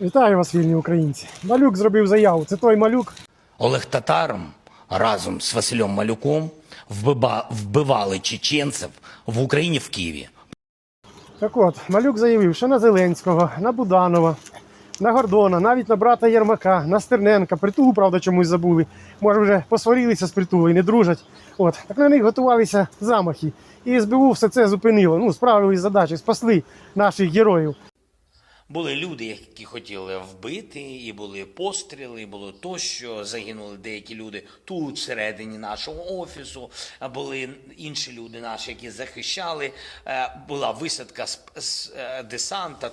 Вітаю вас, вільні українці. Малюк зробив заяву. Це той малюк. Олег Татаром разом з Василем Малюком вбива- вбивали чеченців в Україні в Києві. Так от, малюк заявив, що на Зеленського, на Буданова, на Гордона, навіть на брата Єрмака, на Стерненка, притулу, правда, чомусь забули. Може, вже посварилися з притулу і не дружать. От, так на них готувалися замахи. І СБУ все це зупинило. Ну, справились задачі, спасли наших героїв. Були люди, які хотіли вбити, і були постріли, і було тощо. Загинули деякі люди тут, всередині нашого офісу. Були інші люди наші, які захищали. Е, Була висадка з, з е, десанта.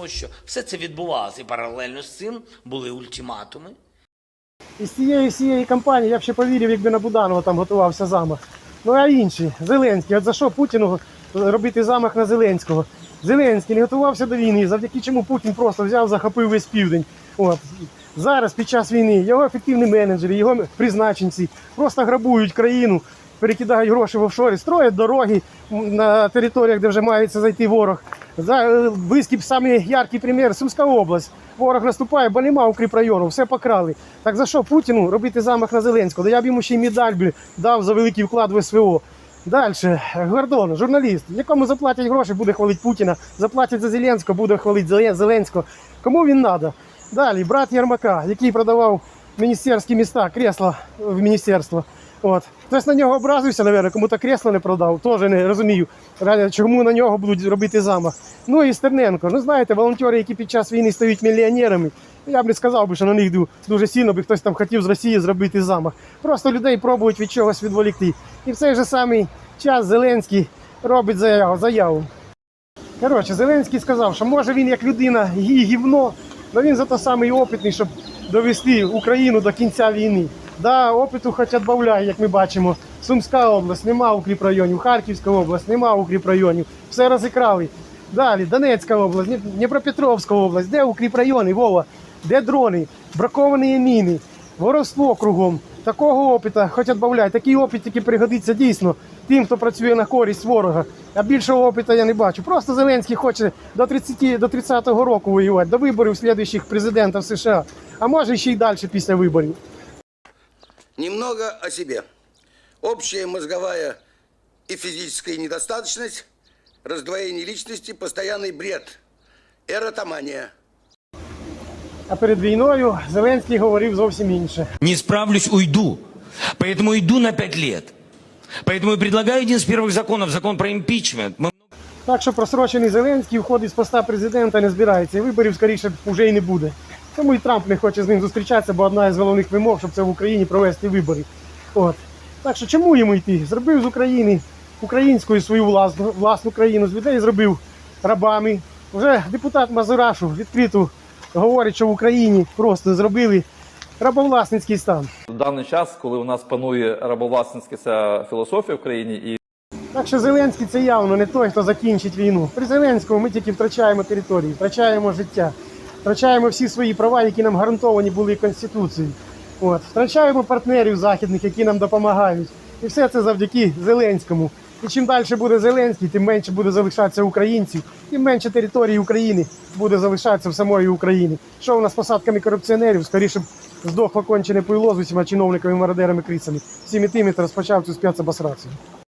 Тощо все це відбувалося, і паралельно з цим були ультиматуми. І з цієї всієї кампанії я б ще повірив, якби на Буданова там готувався замах. Ну а інші, Зеленський, от за що Путіну робити замах на Зеленського? Зеленський не готувався до війни, завдяки чому Путін просто взяв, захопив весь південь. От. Зараз, під час війни, його ефективні менеджери, його призначенці просто грабують країну, перекидають гроші в офшори, строять дороги на територіях, де вже мається зайти ворог. За е, Вискіп самий яркий примір Сумська область. Ворог наступає, бо нема укріпрайону, все покрали. Так за що Путіну робити замах на Зеленського? Да я б йому ще й медаль дав за великий вклад в СВО. Далі, Гордон, журналіст, якому заплатять гроші, буде хвалити Путіна, заплатять за Зеленського, буде хвалити Зеленського. Кому він треба? Далі, брат Єрмака, який продавав міністерські міста, кресла в міністерство. От. Хтось на нього образився, мабуть, кому-то кресло не продав, теж не розумію, чому на нього будуть робити замах. Ну і Стерненко. Ну знаєте, волонтери, які під час війни стають мільйонерами, я б не сказав що на них дуже сильно би хтось там хотів з Росії зробити замах. Просто людей пробують від чогось відволікти. І в цей же самий час Зеленський робить заяву. заяву. Коротше, Зеленський сказав, що може він як людина і гівно, але він зато самий опитний, щоб довести Україну до кінця війни. Да, опиту хоч відбавляє, як ми бачимо. Сумська область, нема укріпрайонів, Харківська область, нема укріпрайонів. Все розікрали. Далі Донецька область, Дніпропетровська область, де укріпрайони, Вова, де дрони, браковані міни, воровство кругом. Такого опита хоч відбавляй. Такий опит тільки пригодиться дійсно тим, хто працює на користь ворога. А більшого опиту я не бачу. Просто Зеленський хоче до 30 до 30-го року воювати, до виборів слідуючих президентів США. А може ще й далі після виборів. Немного о себе. Общая мозговая и физическая недостаточность, раздвоение личности, постоянный бред, эротомания. А перед війною Зеленський говорив зовсім інше. Не справлюсь, уйду. Поэтому иду на пять лет. Поэтому и предлагаю один из первых законов, закон про импичмент. Мы Так що просрочений Зеленський входить з поста президента не збирається, і виборів скоріше вже й не буде. Тому і Трамп не хоче з ним зустрічатися, бо одна із головних вимог, щоб це в Україні провести вибори. От. Так що чому йому йти? Зробив з України українською свою власну, власну країну, з людей зробив рабами. Вже депутат Мазурашу відкрито говорить, що в Україні просто зробили рабовласницький стан. В даний час, коли у нас панує рабовласницька філософія в країні, і Так що Зеленський це явно не той, хто закінчить війну. При Зеленському ми тільки втрачаємо території, втрачаємо життя, втрачаємо всі свої права, які нам гарантовані були Конституцією. От. Втрачаємо партнерів західних, які нам допомагають. І все це завдяки Зеленському. І чим далі буде Зеленський, тим менше буде залишатися українців, тим менше території України буде залишатися в самої Україні. Що у нас з посадками корупціонерів? Скоріше б здохло кончене пойло з усіма чиновниками, мародерами, крицями. Всіми тими, хто розпочав цю спецобосрацію.